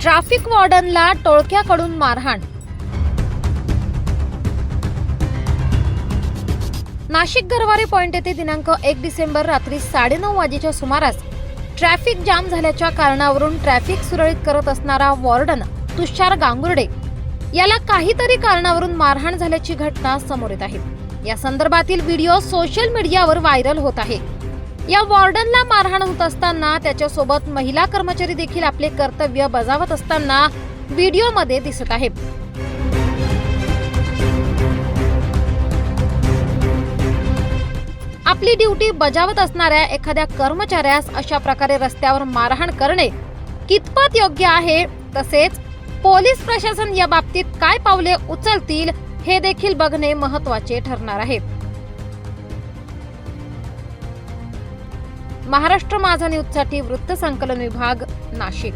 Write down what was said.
Traffic वॉर्डनला टोळक्याकडून मारहाण. Nashik Garware point येथे दिनांक एक डिसेंबर रात्री साडेनऊ वाजेच्या सुमारास ट्रॅफिक जाम झाल्याच्या कारणावरून ट्रॅफिक सुरळीत करत असणारा वॉर्डन तुषार गांगुर्डे याला काहीतरी कारणावरून मारहाण झाल्याची घटना समोर येत आहे. या संदर्भातील व्हिडिओ सोशल मीडियावर व्हायरल होत आहे. या वॉर्डनला मारहाण होत असताना त्याच्यासोबत महिला कर्मचारी देखील आपले कर्तव्य बजावत असताना व्हिडिओमध्ये दिसत आहे. आपली ड्युटी बजावत असणाऱ्या एखाद्या कर्मचाऱ्यास अशा प्रकारे रस्त्यावर मारहाण करणे कितपत योग्य आहे तसेच पोलीस प्रशासन या बाबतीत काय पावले उचलतील हे देखील बघणे महत्त्वाचे ठरणार आहे. महाराष्ट्र माझा न्यूजसाठी वृत्त संकलन विभाग नाशिक.